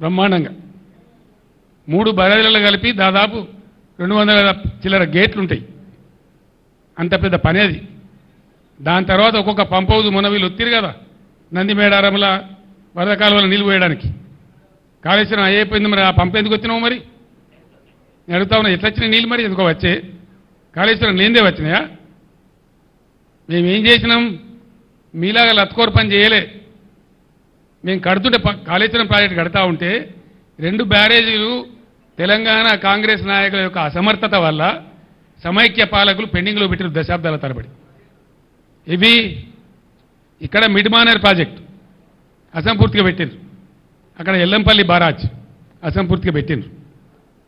బ్రహ్మాండంగా. మూడు బరాజులలో కలిపి దాదాపు రెండు వందల చిల్లర గేట్లు ఉంటాయి అంత పెద్ద పని అది. దాని తర్వాత ఒక్కొక్క పంప్ హౌస్ మొన్న వీళ్ళు ఒత్తిరు కదా నంది మేడారంల వరద కాలువల నీళ్ళు పోయడానికి. కాళేశ్వరం అయిపోయింది మరి ఆ పంప్ ఎందుకు వచ్చినావు మరి? నేను అడుగుతా ఉన్నా ఎట్లా వచ్చినాయి నీళ్ళు మరి? ఎందుకో వచ్చే కాళేశ్వరం లేనిదే వచ్చినాయా? మేమేం చేసినాం? మీలాగా లత్కోర పని చేయలే. మేము కడుతుంటే కాళేశ్వరం ప్రాజెక్టు కడతా ఉంటే రెండు బ్యారేజీలు తెలంగాణ కాంగ్రెస్ నాయకుల యొక్క అసమర్థత వల్ల సమైక్య పాలకులు పెండింగ్లో పెట్టిన దశాబ్దాల తరబడి. ఇవి ఇక్కడ మిడ్ మానేర్ ప్రాజెక్టు అసంపూర్తిగా పెట్టిండ్రు. అక్కడ ఎల్లంపల్లి బారాజ్ అసంపూర్తిగా పెట్టిండ్రు.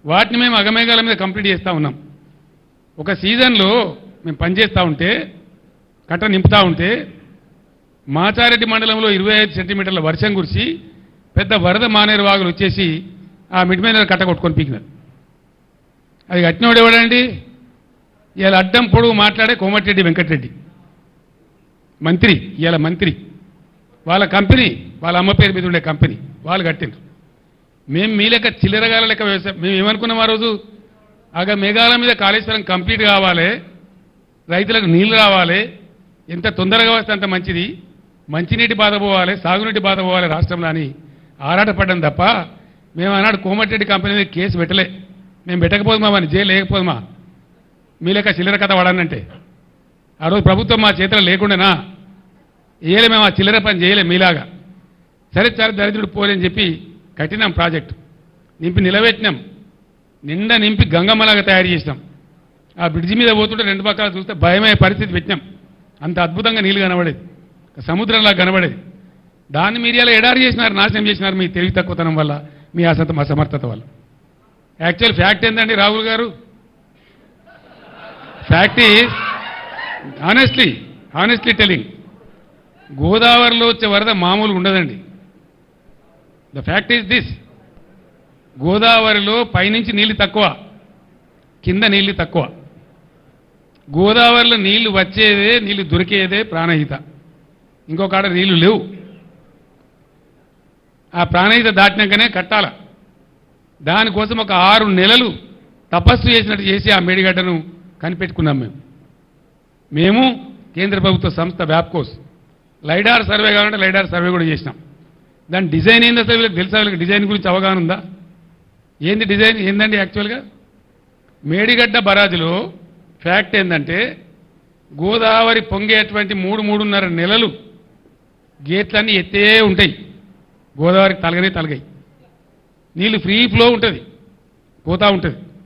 వాటిని మేము అగమేఘాల మీద కంప్లీట్ చేస్తూ ఉన్నాం. ఒక సీజన్లో మేము పనిచేస్తూ ఉంటే కట్ట నింపుతూ ఉంటే మాచారెడ్డి మండలంలో ఇరవై ఐదు సెంటీమీటర్ల వర్షం కురిసి పెద్ద వరద మానేరు వాగులు వచ్చేసి ఆ మిడ్ మీద కట్ట కొట్టుకొని పీకినారు. అది కట్టినోడు ఎవడండి? ఇవాళ అడ్డం పొడుగు మాట్లాడే కోమటిరెడ్డి వెంకటరెడ్డి. మంత్రి ఇవాళ మంత్రి. వాళ్ళ కంపెనీ వాళ్ళ అమ్మ పేరు మీద ఉండే కంపెనీ. వాళ్ళు కట్టిండ్రు. మేము మీ లెక్క చిల్లరగాల లెక్క వ్యవసాయం మేము ఏమనుకున్నాం ఆ రోజు? ఆగ మేఘాల మీద కాళేశ్వరం కంప్లీట్ కావాలి రైతులకు నీళ్ళు రావాలి ఎంత తొందరగా వస్తే అంత మంచిది. మంచినీటి బాధ పోవాలి సాగునీటి బాధ పోవాలి రాష్ట్రంలో అని ఆరాటపడ్డం తప్ప మేము ఆనాడు కోమటిరెడ్డి కంపెనీ మీద కేసు పెట్టలే. మేము పెట్టకపోదుమా అని జైలు లేకపోదుమా? మీ లెక్క చిల్లర కథ వాడానంటే. ఆ రోజు ప్రభుత్వం మా చేతిలో లేకుండానా? ఏలే మేము ఆ చిల్లర పని చేయలేం మీలాగా. సరే సరే దరిద్రుడు పోలేని చెప్పి కట్టినాం ప్రాజెక్టు. నింపి నిలబెట్టినాం. నిండా నింపి గంగమ్మలాగా తయారు చేసినాం. ఆ బ్రిడ్జి మీద పోతుంటే రెండు పక్కల చూస్తే భయమయ్యే పరిస్థితి పెట్టినాం. అంత అద్భుతంగా నీళ్ళు కనబడేది. సముద్రంలా కనబడేది దాన్ని మీరు ఇలా ఎడారి చేసినారు నాశనం చేసినారు మీ తెలివి తక్కువతనం వల్ల మీ అసత అసమర్థత వల్ల. యాక్చువల్ ఫ్యాక్ట్ ఏంటండి రాహుల్ గారు? Fact is honestly honestly telling గోదావరిలో వచ్చే వరద మామూలుగా ఉండదండి. ద ఫ్యాక్ట్ ఈజ్ దిస్ గోదావరిలో పైనుంచి నీళ్ళు తక్కువ కింద నీళ్ళు తక్కువ. గోదావరిలో నీళ్ళు వచ్చేదే నీళ్ళు దొరికేదే ప్రాణహిత. ఇంకొక ఆడ నీళ్ళు లేవు. ఆ ప్రాణహిత దాటినాకనే కట్టాల. దానికోసం ఒక ఆరు నెలలు తపస్సు చేసినట్టు చేసి ఆ మేడిగడ్డను కనిపెట్టుకున్నాం మేము. మేము కేంద్ర ప్రభుత్వ సంస్థ వ్యాప్కోస్. లైడార్ సర్వే కావాలంటే లైడార్ సర్వే కూడా చేసినాం. దాని డిజైన్ ఏంది అసలు వీళ్ళకి తెలుసా వీళ్ళకి డిజైన్ గురించి అవగాహన ఉందా? ఏంది డిజైన్? ఏందండి యాక్చువల్గా? మేడిగడ్డ బరాజులో ఫ్యాక్ట్ ఏంటంటే గోదావరి పొంగేటువంటి మూడు మూడున్నర నెలలు గేట్లన్నీ ఎత్తే ఉంటాయి. గోదావరికి తలగనే తలగాయి. నీళ్ళు ఫ్రీ ఫ్లో ఉంటుంది. పోతూ ఉంటుంది.